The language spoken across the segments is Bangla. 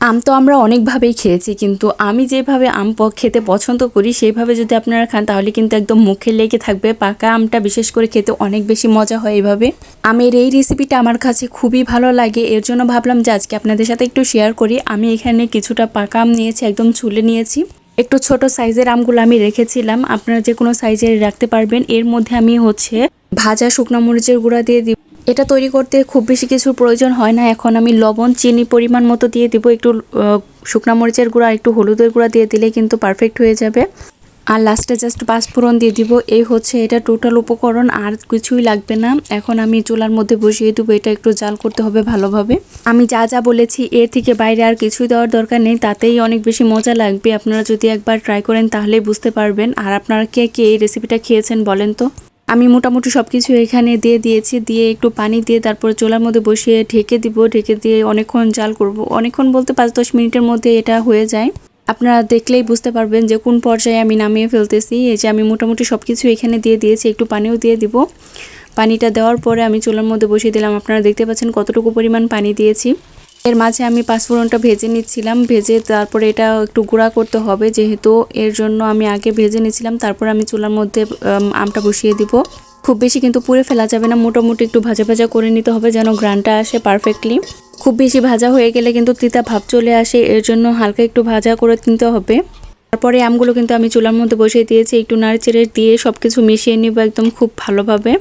আম তো আমরা অনেকভাবেই খেয়েছি, কিন্তু আমি যেভাবে আম খেতে পছন্দ করি, সেইভাবে যদি আপনারা খান, তাহলে কিন্তু একদম মুখে লেগে থাকবে। পাকা আমটা বিশেষ করে খেতে অনেক বেশি মজা হয় এইভাবে। আমের এই রেসিপিটা আমার কাছে খুবই ভালো লাগে। এর জন্য ভাবলাম যে আজকে আপনাদের সাথে একটু শেয়ার করি। আমি এখানে কিছুটা পাকা আম নিয়েছি, একদম ছুলে নিয়েছি। একটু ছোট সাইজের আমগুলো আমি রেখেছিলাম। আপনারা যে কোনো সাইজের রাখতে পারবেন। এর মধ্যে আমি হচ্ছে ভাজা শুকনো মরিচের গুঁড়া দিয়ে দিব। এটা তৈরি করতে খুব বেশি কিছুর প্রয়োজন হয় না। এখন আমি লবণ, চিনি পরিমাণ মতো দিয়ে দিব, একটু শুকনা মরিচের গুঁড়া, একটু হলুদের গুঁড়া দিয়ে দিলে কিন্তু পারফেক্ট হয়ে যাবে। আর লাস্টে জাস্ট পাঁচফোড়ন দিয়ে দিব, এই হচ্ছে এটা টোটাল উপকরণ, আর কিছুই লাগবে না। এখন আমি চুলার মধ্যে বসিয়ে দেবো, এটা একটু জাল করতে হবে ভালোভাবে। আমি যা যা বলেছি, এর থেকে বাইরে আর কিছুই দেওয়ার দরকার নেই, তাতেই অনেক বেশি মজা লাগবে। আপনারা যদি একবার ট্রাই করেন, তাহলেই বুঝতে পারবেন। আর আপনারা কে কে এই রেসিপিটা খেয়েছেন বলেন তো? আমি মোটামুটি সব কিছু এখানে দিয়ে দিয়েছি, দিয়ে একটু পানি দিয়ে তারপর চোলার মধ্যে বসিয়ে ঢেকে দিব, ঢেকে দিয়ে অনেকক্ষণ জাল করব। অনেকক্ষণ বলতে পাঁচ দশ মিনিটের মধ্যে এটা হয়ে যায়। আপনারা দেখলেই বুঝতে পারবেন যে কোন পর্যায়ে আমি নামিয়ে ফেলতেছি। এই যে আমি মোটামুটি সব কিছু এখানে দিয়ে দিয়েছি, একটু পানিও দিয়ে দিব। পানিটা দেওয়ার পরে আমি চুলার মধ্যে বসিয়ে দিলাম। আপনারা দেখতে পাচ্ছেন কতটুকু পরিমাণ পানি দিয়েছি। এর মাঝে আমি পাঁচফোড়নটা ভেজে নিচ্ছিলাম, ভেজে তারপরে এটা একটু গুঁড়া করতে হবে যেহেতু এর জন্য আমি আগে ভেজে নিয়েছিলাম তারপর আমি চুলার মধ্যে আমটা বসিয়ে দিব। খুব বেশি কিন্তু পুড়ে ফেলা যাবে না, মোটামুটি একটু ভাজা ভাজা করে নিতে হবে যেন গ্রানটা আসে পারফেক্টলি। খুব বেশি ভাজা হয়ে গেলে কিন্তু তিতা ভাব চলে আসে, এর জন্য হালকা একটু ভাজা করে নিতে হবে। তারপরে আমগুলো কিন্তু আমি চুলার মধ্যে বসিয়ে দিয়েছি, একটু নাড়ি চেড়ে দিয়ে সব কিছু মিশিয়ে নিব একদম খুব ভালোভাবে।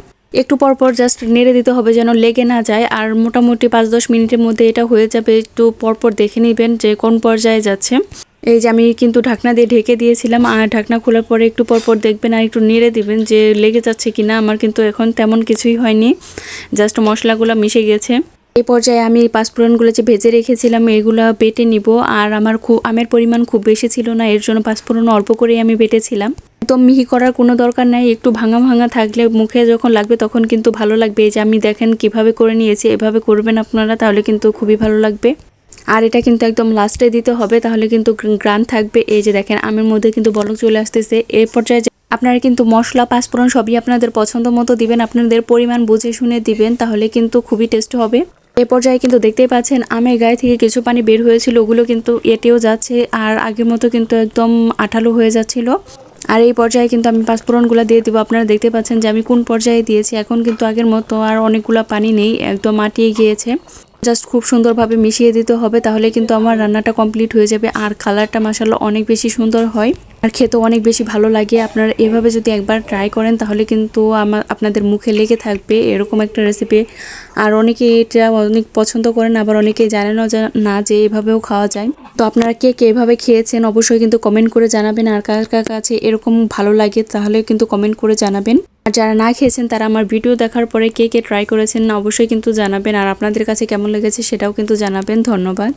একটু পর পর জাস্ট নেড়ে দিতে হবে যেন লেগে না যায়। আর মোটামুটি পাঁচ দশ মিনিটের মধ্যে এটা হয়ে যাবে, একটু পর পর দেখে নেবেন যে কোন পর্যায়ে যাচ্ছে। এই যে আমি কিন্তু ঢাকনা দিয়ে ঢেকে দিয়েছিলাম, আর ঢাকনা খোলার পরে একটু পর পর দেখবেন আর একটু নেড়ে দিবেন যে লেগে যাচ্ছে কিনা। আমার কিন্তু এখন তেমন কিছুই হয়নি জাস্ট মশলাগুলো মিশে গেছে। এই পর্যায়ে আমি পাঁচফোড়নগুলো যে ভেজে রেখেছিলাম, এগুলো বেটে নিব। আর আমার খুব, আমের পরিমাণ খুব বেশি ছিল না, এর জন্য পাঁচফোড়ন অল্প করেই আমি বেটেছিলাম। একদম মিহি করার কোনো দরকার নাই, একটু ভাঙা ভাঙা থাকলে মুখে যখন লাগবে তখন কিন্তু ভালো লাগবে। এই যে আমি দেখেন কীভাবে করে নিয়েছি, এভাবে করবেন আপনারা, তাহলে কিন্তু খুবই ভালো লাগবে। আর এটা কিন্তু একদম লাস্টে দিতে হবে, তাহলে কিন্তু গ্রান থাকবে। এই যে দেখেন, আমের মধ্যে কিন্তু বলক চলে আসতেছে। এই পর্যায়ে আপনারা কিন্তু মশলা পাঁচফোড়ন সবই আপনাদের পছন্দ মতো দিবেন, আপনাদের পরিমাণ বুঝে শুনে দিবেন, তাহলে কিন্তু খুবই টেস্ট হবে। এ পর্যায়ে কিন্তু দেখতেই পাচ্ছেন আমের গায়ে থেকে কিছু পানি বের হয়েছিল, ওগুলো কিন্তু এটেও যাচ্ছে আর আগের মতো কিন্তু একদম আঠালো হয়ে যাচ্ছিল। আর এই পর্যায়ে কিন্তু আমি পাঁচফোড়নগুলো দিয়ে দেবো। আপনারা দেখতে পাচ্ছেন যে আমি কোন পর্যায়ে দিয়েছি। এখন কিন্তু আগের মতো আর অনেকগুলো পানি নেই, একদম মাটিয়ে গিয়েছে। জাস্ট খুব সুন্দরভাবে মিশিয়ে দিতে হবে, তাহলে কিন্তু আমার রান্নাটা কমপ্লিট হয়ে যাবে। আর কালারটা মাসাল্লাহ অনেক বেশি সুন্দর হয়। আর খেতে অনেক বেশি ভালো লাগে। আপনারা এভাবে যদি একবার ট্রাই করেন, তাহলে কিন্তু আমার আপনাদের মুখে লেগে থাকবে এরকম একটা রেসিপি আর অনেকে এটা অনেক পছন্দ করেন, আবার অনেকে যে- না যে এভাবেও খাওয়া যায়। তো আপনারা কে কে এভাবে খেয়েছেন অবশ্যই কিন্তু কমেন্ট করে জানাবেন। আর কার কার কাছে এরকম ভালো লাগে, তাহলে কিন্তু কমেন্ট করে জানাবেন। আর যারা না খেয়েছেন, তারা আমার ভিডিও দেখার পরে কে কে ট্রাই করেছেন অবশ্যই কিন্তু জানাবেন। আর আপনাদের কাছে কেমন লেগেছে সেটাও কিন্তু জানাবেন। ধন্যবাদ।